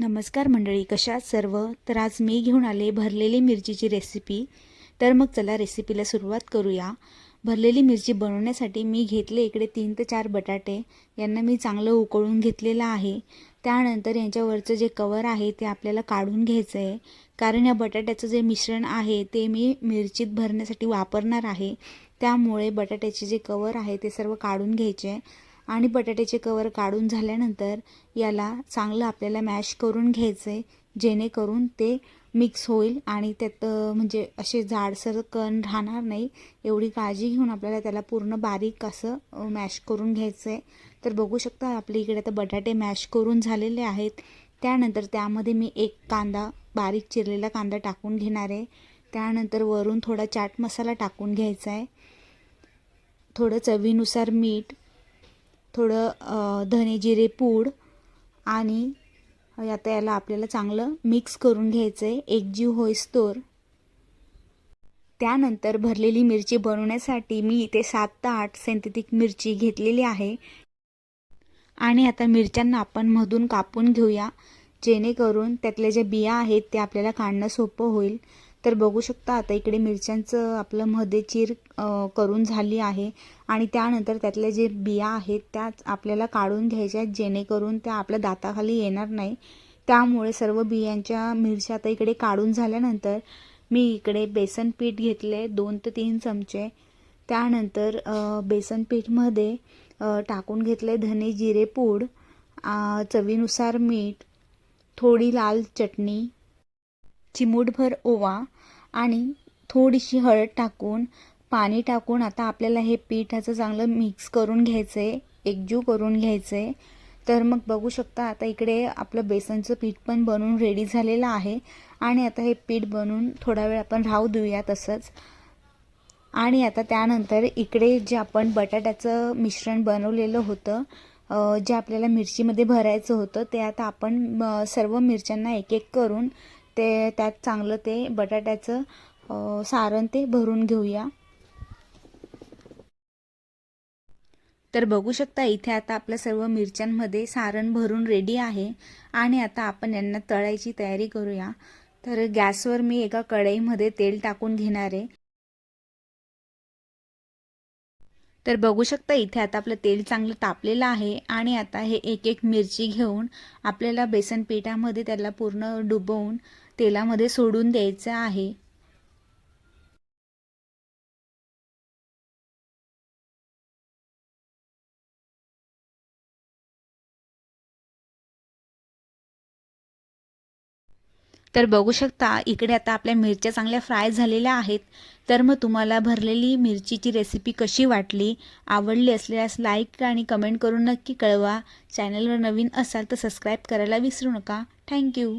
नमस्कार मंडळी कशात सर्व? तर आज मी घेऊन आले भरलेली मिरचीची रेसिपी तर मग चला रेसिपीला सुरुवात करूया. भरलेली मिरची बनवण्यासाठी मी घेतले इकडे तीन ते चार बटाटे. यांना मी चांगलं उकळून घेतलेलं आहे. त्यानंतर यांच्यावरचं जे कवर आहे ते आपल्याला काढून घ्यायचं आहे कारण या बटाट्याचं जे मिश्रण आहे ते मी मिरचीत भरण्यासाठी वापरणार आहे. त्यामुळे बटाट्याचे जे कवर आहे ते सर्व काढून घ्यायचे. आहे आणि बटाट्याचे कवर काढून झाल्यानंतर याला चांगलं आपल्याला मॅश करून घ्यायचं आहे जेणेकरून ते मिक्स होईल आणि त्यात म्हणजे असे जाडसर कण राहणार नाही. एवढी काळजी घेऊन आपल्याला त्याला पूर्ण बारीक असं मॅश करून घ्यायचं आहे तर बघू शकता आपल्या इकडे आता बटाटे मॅश करून झालेले आहेत. त्यानंतर त्यामध्ये मी एक कांदा बारीक चिरलेला कांदा टाकून घेणार आहे. त्यानंतर वरून थोडा चाट मसाला टाकून घ्यायचा आहे थोडं चवीनुसार मीठ थोडं धने जिरे पूड आणि आता याला आपल्याला चांगलं मिक्स करून घ्यायचं आहे एकजीव होईस्तोर त्यानंतर भरलेली मिरची बनवण्यासाठी मी इथे सात ते आठ सेंथेटिक मिरची घेतलेली आहे. आणि आता मिरच्यांना आपण मधून कापून घेऊया. जेणेकरून त्यातल्या ज्या बिया आहेत ते आपल्याला काढणं सोपं होईल. तर बघू शकता आता इकडे मिरच्यांचं आपलं मध्येचीर करून झाली आहे. आणि त्यानंतर त्यातल्या जे बिया आहेत त्या आपल्याला काढून घ्यायच्या आहेत जेणेकरून त्या आपल्या दाताखाली येणार नाही. त्यामुळे सर्व बियांच्या मिरच्या आता इकडे काढून झाल्यानंतर मी इकडे बेसन पीठ घेतले दोन ते तीन चमचे. त्यानंतर बेसन पीठमध्ये टाकून घेतले धने जिरे पूड चवीनुसार मीठ थोडी लाल चटणी चिमूटभर ओवा आणि थोडीशी हळद टाकून पाणी टाकून आता आपल्याला हे पिठाचं चांगलं मिक्स करून घ्यायचं आहे एकजीव करून घ्यायचं आहे तर मग बघू शकता आता इकडे आपलं बेसनचं पीठ पण बनवून रेडी झालेलं आहे. आणि आता हे पीठ बनवून थोडा वेळ आपण राहू देऊया तसंच. आणि आता त्यानंतर इकडे जे आपण बटाट्याचं मिश्रण बनवलेलं होतं जे आपल्याला मिरचीमध्ये भरायचं होतं ते आता आपण सर्व मिरच्यांना एक एक करून ते त्यात चांगलं ते बटाट्याचं सारण ते भरून घेऊया. तर बघू शकता इथे आता आपल्या सर्व मिरच्यांमध्ये सारण भरून रेडी आहे आणि आता आपण यांना तळायची तयारी करूया. तर गॅसवर मी एका कढईमध्ये तेल टाकून घेणार आहे. तर बघू शकता इथे आता आपलं तेल चांगलं तापलेलं आहे आणि आता हे एक एक मिरची घेऊन आपल्याला बेसन पिठामध्ये त्याला पूर्ण डुबवून तेलामध्ये सोडून द्यायचं आहे. तर बघू शकता इकडे आता आपल्या मिरच्या चांगल्या फ्राय झालेल्या आहेत. तर मग तुम्हाला भरलेली मिरचीची रेसिपी कशी वाटली आवडली असल्यास लाईक आणि कमेंट करून नक्की कळवा. चॅनलवर नवीन असाल तर सबस्क्राईब करायला विसरू नका. थँक्यू